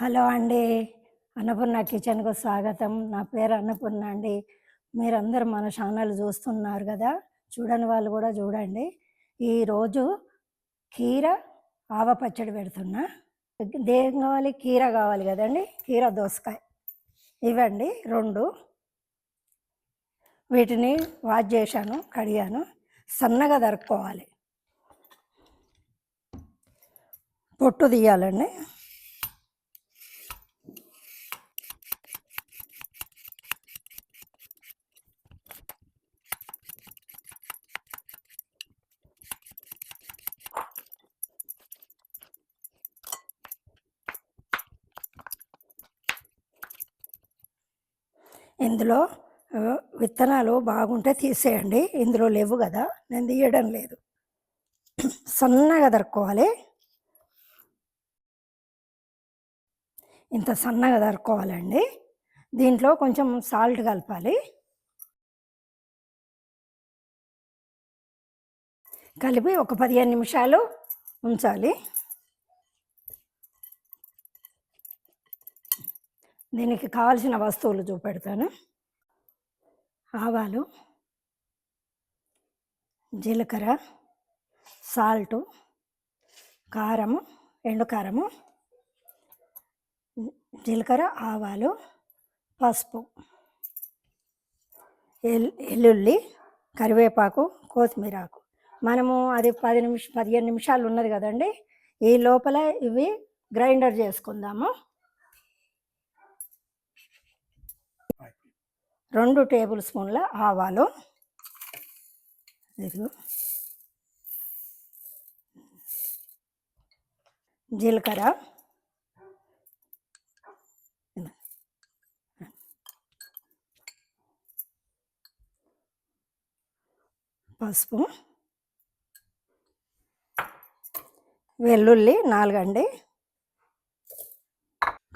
Hello అండి. అన్నపూర్ణ కిచెన్కు స్వాగతం. నా పేరు అన్నపూర్ణ అండి. మీరందరూ మన ఛానల్ చూస్తున్నారు కదా? చూడని వాళ్ళు కూడా చూడండి. ఈరోజు కీర ఆవ పచ్చడి పెడుతున్నా. దేం కావాలి? కీర కావాలి కదండి. కీర దోసకాయ. ఇవ్వండి రెండు. వీటిని వాష్ చేశాను కడిగాను. సన్నగా దరుక్కోవాలి పొట్టు తీయాలండి. ఇందులో విత్తనాలు బాగుంటే తీసేయండి. ఇందులో లేవు కదా నేను తీయడం లేదు. సన్నగా దరుక్కోవాలి ఇంత సన్నగా దరుక్కోవాలండి దీంట్లో కొంచెం సాల్ట్ కలపాలి. కలిపి ఒక పదిహేను నిమిషాలు ఉంచాలి. దీనికి కావలసిన వస్తువులు చూపెడతాను. ఆవాలు జీలకర్ర సాల్టు కారము ఎండు కారము జీలకర్ర ఆవాలు పసుపు ఎల్ ఎల్లుల్లి కరివేపాకు కొత్తిమీరాకు మనము అది పది నిమిషం పదిహేను నిమిషాలు ఉన్నది కదండి. ఈ లోపల ఇవి గ్రైండర్ చేసుకుందాము. రెండు టేబుల్ స్పూన్ల ఆవాలు. జీలకర్ర. పసుపు. వెల్లుల్లి నాలుగండి.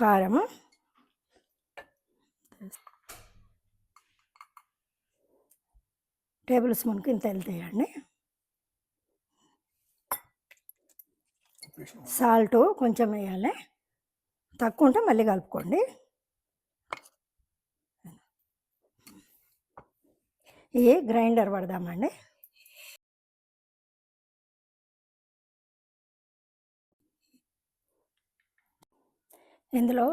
కారం. టేబుల్ స్పూన్కి ఇంత వెళ్తాయండి సాల్ట్ కొంచెం వేయాలి. తక్కువ ఉంటే మళ్ళీ కలుపుకోండి. ఇవి గ్రైండర్ పడదామండి. ఇందులో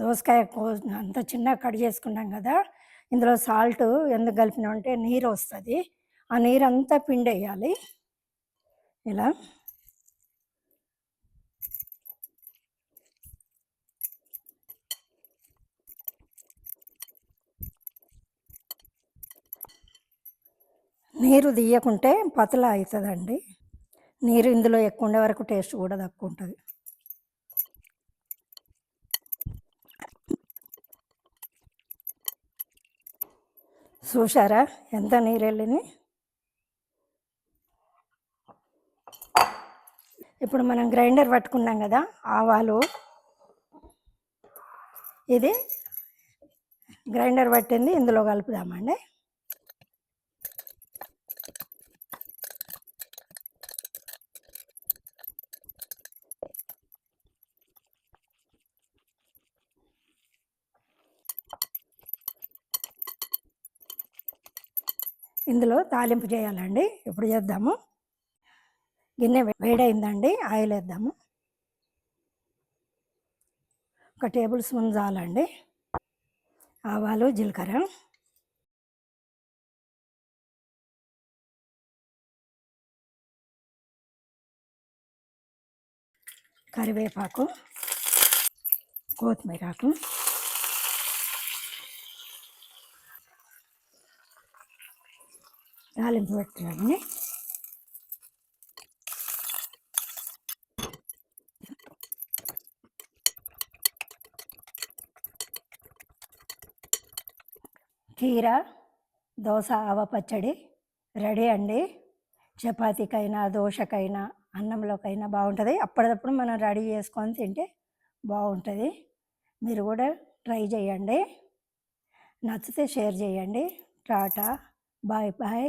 దోసకాయ కో అంత చిన్నగా కట్ చేసుకున్నాం కదా ఇందులో సాల్ట్ ఎందుకు కలిపిన అంటే నీరు వస్తుంది. ఆ నీరు అంతా పిండేయాలి. ఇలా. నీరు తీయకుంటే పతలా అవుతుందండి నీరు ఇందులో ఎక్కువ ఉండే వరకు టేస్ట్ కూడా తక్కువ ఉంటుంది. చూసారా ఎంత నీరు వెళ్ళింది ఇప్పుడు మనం గ్రైండర్ పట్టుకున్నాం కదా ఆవాలు. ఇది గ్రైండర్ పట్టింది ఇందులో కలుపుదామండి. ఇందులో తాలింపు చేయాలండి. ఇప్పుడు చేద్దాము. గిన్నె వేడైందండి. ఆయిల్ వేద్దాము. ఒక టేబుల్ స్పూన్ చాలండి. ఆవాలు జీలకర్ర. కరివేపాకు కొత్తిమీరాకు. తాలింపు పెట్టండి కీర దోశ ఆవ పచ్చడి రెడీ అండి. చపాతీకైనా దోశకైనా అన్నంలోకైనా బాగుంటుంది. అప్పటిదప్పుడు మనం రెడీ చేసుకొని తింటే బాగుంటుంది. మీరు కూడా ట్రై చేయండి. నచ్చితే షేర్ చేయండి. Tata bye bye.